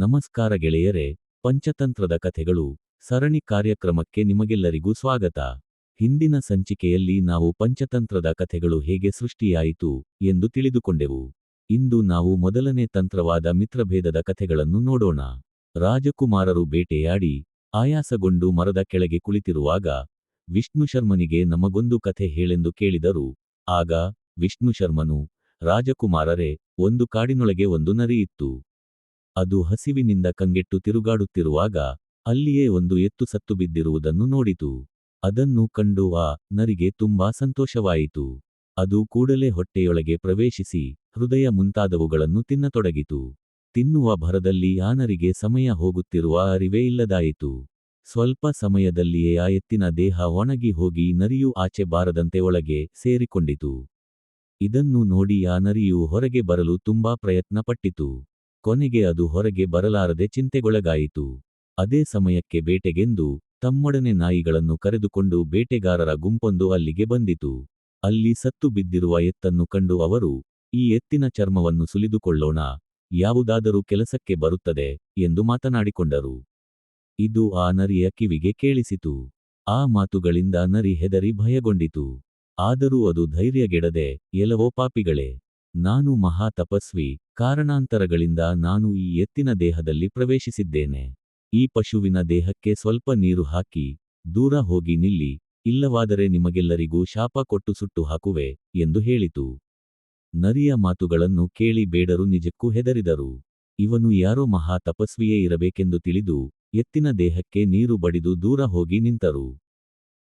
ನಮಸ್ಕಾರ ಗೆಳೆಯರೆ, ಪಂಚತಂತ್ರದ ಕಥೆಗಳು ಸರಣಿ ಕಾರ್ಯಕ್ರಮಕ್ಕೆ ನಿಮಗೆಲ್ಲರಿಗೂ ಸ್ವಾಗತ. ಹಿಂದಿನ ಸಂಚಿಕೆಯಲ್ಲಿ ನಾವು ಪಂಚತಂತ್ರದ ಕಥೆಗಳು ಹೇಗೆ ಸೃಷ್ಟಿಯಾಯಿತು ಎಂದು ತಿಳಿದುಕೊಂಡೆವು. ಇಂದು ನಾವು ಮೊದಲನೇ ತಂತ್ರವಾದ ಮಿತ್ರಭೇದದ ಕಥೆಗಳನ್ನು ನೋಡೋಣ. ರಾಜಕುಮಾರರು ಬೇಟೆಯಾಡಿ, ಆಯಾಸಗೊಂಡು ಮರದ ಕೆಳಗೆ ಕುಳಿತಿರುವಾಗ, ವಿಷ್ಣು ಶರ್ಮನಿಗೆ ನಮಗೊಂದು ಕಥೆ ಹೇಳೆಂದು ಕೇಳಿದರು. ಆಗ, ವಿಷ್ಣು ಶರ್ಮನು, ರಾಜಕುಮಾರರೇ, ಒಂದು ಕಾಡಿನೊಳಗೆ ಒಂದು ನರಿಯಿತ್ತು ಅದು ಹಸಿವಿನಿಂದ ಕಂಗೆಟ್ಟು ತಿರುಗಾಡುತ್ತಿರುವಾಗ ಅಲ್ಲಿಯೇ ಒಂದು ಎತ್ತು ಸತ್ತು ಬಿದ್ದಿರುವುದನ್ನು ನೋಡಿತು. ಅದನ್ನು ಕಂಡು ಆ ನರಿಗೆ ತುಂಬಾ ಸಂತೋಷವಾಯಿತು. ಅದು ಕೂಡಲೇ ಹೊಟ್ಟೆಯೊಳಗೆ ಪ್ರವೇಶಿಸಿ ಹೃದಯ ಮುಂತಾದವುಗಳನ್ನು ತಿನ್ನತೊಡಗಿತು. ತಿನ್ನುವ ಭರದಲ್ಲಿ ಆ ನರಿಗೆ ಸಮಯ ಹೋಗುತ್ತಿರುವ ಅರಿವೇ ಇಲ್ಲದಾಯಿತು. ಸ್ವಲ್ಪ ಸಮಯದಲ್ಲಿಯೇ ಆ ಎತ್ತಿನ ದೇಹ ಒಣಗಿ ಹೋಗಿ ನರಿಯು ಆಚೆ ಬಾರದಂತೆ ಒಳಗೆ ಸೇರಿಕೊಂಡಿತು. ಇದನ್ನು ನೋಡಿ ಆ ನರಿಯು ಹೊರಗೆ ಬರಲು ತುಂಬಾ ಪ್ರಯತ್ನಪಟ್ಟಿತು. ಕೊನೆಗೆ ಅದು ಹೊರಗೆ ಬರಲಾರದೆ ಚಿಂತೆಗೊಳಗಾಯಿತು. ಅದೇ ಸಮಯಕ್ಕೆ ಬೇಟೆಗೆಂದು ತಮ್ಮೊಡನೆ ನಾಯಿಗಳನ್ನು ಕರೆದುಕೊಂಡು ಬೇಟೆಗಾರರ ಗುಂಪೊಂದು ಅಲ್ಲಿಗೆ ಬಂದಿತು. ಅಲ್ಲಿ ಸತ್ತು ಬಿದ್ದಿರುವ ಎತ್ತನ್ನು ಕಂಡು ಅವರು, ಈ ಎತ್ತಿನ ಚರ್ಮವನ್ನು ಸುಲಿದುಕೊಳ್ಳೋಣ, ಯಾವುದಾದರೂ ಕೆಲಸಕ್ಕೆ ಬರುತ್ತದೆ, ಎಂದು ಮಾತನಾಡಿಕೊಂಡರು. ಇದು ಆ ನರಿಯ ಕಿವಿಗೆ ಕೇಳಿಸಿತು. ಆ ಮಾತುಗಳಿಂದ ನರಿ ಹೆದರಿ ಭಯಗೊಂಡಿತು. ಆದರೂ ಅದು ಧೈರ್ಯಗೆಡದೆ ಎಲವೋ ಪಾಪಿಗಳೇ, ನಾನು ಮಹಾ ತಪಸ್ವಿ ಕಾರಣಾಂತರಗಳಿಂದ ನಾನು ಈ ಎತ್ತಿನ ದೇಹದಲ್ಲಿ ಪ್ರವೇಶಿಸಿದ್ದೇನೆ. ಈ ಪಶುವಿನ ದೇಹಕ್ಕೆ ಸ್ವಲ್ಪ ನೀರು ಹಾಕಿ, ದೂರ ಹೋಗಿ ನಿಲ್ಲಿ, ಇಲ್ಲವಾದರೆ ನಿಮಗೆಲ್ಲರಿಗೂ ಶಾಪ ಕೊಟ್ಟು ಸುಟ್ಟು ಹಾಕುವೆ, ಎಂದು ಹೇಳಿತು. ನರಿಯ ಮಾತುಗಳನ್ನು ಕೇಳಿ ಬೇಡರು ನಿಜಕ್ಕೂ ಹೆದರಿದರು. ಇವನು ಯಾರೋ ಮಹಾ ತಪಸ್ವಿಯೇ ಇರಬೇಕೆಂದು ತಿಳಿದು, ಎತ್ತಿನ ದೇಹಕ್ಕೆ ನೀರು ಬಡಿದು ದೂರ ಹೋಗಿ ನಿಂತರು.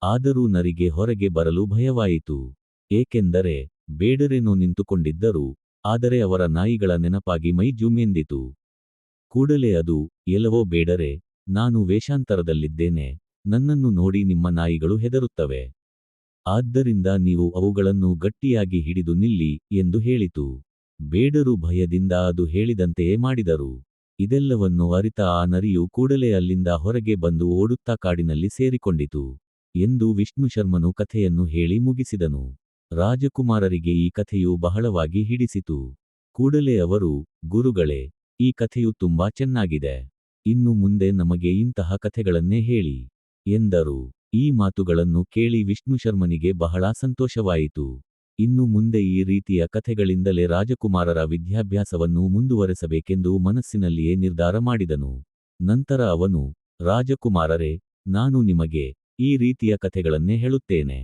ಆದರೂ ನರಿಗೆ ಹೊರಗೆ ಬರಲು ಭಯವಾಯಿತು. ಏಕೆಂದರೆ ಬೇಡರೇನೋ ನಿಂತುಕೊಂಡಿದ್ದರು ಆದರೆ ಅವರ ನಾಯಿಗಳ ನೆನಪಾಗಿ ಮೈ ಜುಮ್ಮೆಂದಿತು. ಕೂಡಲೇ ಅದು, ಎಲ್ಲವೋ ಬೇಡರೆ, ನಾನು ವೇಷಾಂತರದಲ್ಲಿದ್ದೇನೆ, ನನ್ನನ್ನು ನೋಡಿ ನಿಮ್ಮ ನಾಯಿಗಳು ಹೆದರುತ್ತವೆ. ಆದ್ದರಿಂದ ನೀವು ಅವುಗಳನ್ನು ಗಟ್ಟಿಯಾಗಿ ಹಿಡಿದು ನಿಲ್ಲಿ ಎಂದು ಹೇಳಿತು. ಬೇಡರು ಭಯದಿಂದ ಅದು ಹೇಳಿದಂತೆಯೇ ಮಾಡಿದರು. ಇದೆಲ್ಲವನ್ನು ಅರಿತ ಆ ನರಿಯು ಕೂಡಲೇ ಅಲ್ಲಿಂದ ಹೊರಗೆ ಬಂದು ಓಡುತ್ತಾ ಕಾಡಿನಲ್ಲಿ ಸೇರಿಕೊಂಡಿತು ಎಂದು ವಿಷ್ಣು ಶರ್ಮನು ಕಥೆಯನ್ನು ಹೇಳಿ ಮುಗಿಸಿದನು. ರಾಜಕುಮಾರರಿಗೆ ಈ ಕಥೆಯು ಬಹಳವಾಗಿ ಹಿಡಿಸಿತು. ಕೂಡಲೇ ಅವರು, ಗುರುಗಳೇ, ಈ ಕಥೆಯು ತುಂಬಾ ಚೆನ್ನಾಗಿದೆ. ಇನ್ನು ಮುಂದೆ ನಮಗೆ ಇಂತಹ ಕಥೆಗಳನ್ನೇ ಹೇಳಿ. ಎಂದರು. ಈ ಮಾತುಗಳನ್ನು ಕೇಳಿ ವಿಷ್ಣು ಶರ್ಮನಿಗೆ ಬಹಳ ಸಂತೋಷವಾಯಿತು. ಇನ್ನು ಮುಂದೆ ಈ ರೀತಿಯ ಕಥೆಗಳಿಂದಲೇ ರಾಜಕುಮಾರರ ವಿದ್ಯಾಭ್ಯಾಸವನ್ನು ಮುಂದುವರೆಸಬೇಕೆಂದು ಮನಸ್ಸಿನಲ್ಲಿಯೇ ನಿರ್ಧಾರ ಮಾಡಿದನು. ನಂತರ ಅವನು, ರಾಜಕುಮಾರರೇ, ನಾನು ನಿಮಗೆ ಈ ರೀತಿಯ ಕಥೆಗಳನ್ನೇ ಹೇಳುತ್ತೇನೆ.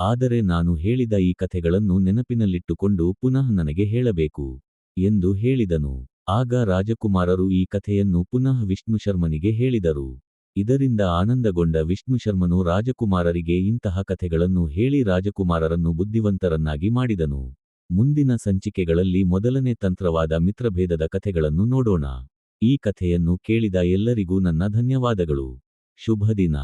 ಆದರೆ ನಾನು ಹೇಳಿದ ಈ ಕಥೆಗಳನ್ನು ನೆನಪಿನಲ್ಲಿಟ್ಟುಕೊಂಡು ಪುನಃ ನನಗೆ ಹೇಳಬೇಕು ಎಂದು ಹೇಳಿದನು. ಆಗ ರಾಜಕುಮಾರರು ಈ ಕಥೆಯನ್ನು ಪುನಃ ವಿಷ್ಣು ಶರ್ಮನಿಗೆ ಹೇಳಿದರು. ಇದರಿಂದ ಆನಂದಗೊಂಡ ವಿಷ್ಣು ಶರ್ಮನು ರಾಜಕುಮಾರರಿಗೆ ಇಂತಹ ಕಥೆಗಳನ್ನು ಹೇಳಿ ರಾಜಕುಮಾರರನ್ನು ಬುದ್ಧಿವಂತರನ್ನಾಗಿ ಮಾಡಿದನು. ಮುಂದಿನ ಸಂಚಿಕೆಗಳಲ್ಲಿ ಮೊದಲನೇ ತಂತ್ರವಾದ ಮಿತ್ರಭೇದದ ಕಥೆಗಳನ್ನು ನೋಡೋಣ. ಈ ಕಥೆಯನ್ನು ಕೇಳಿದ ಎಲ್ಲರಿಗೂ ನನ್ನ ಧನ್ಯವಾದಗಳು. ಶುಭ ದಿನ.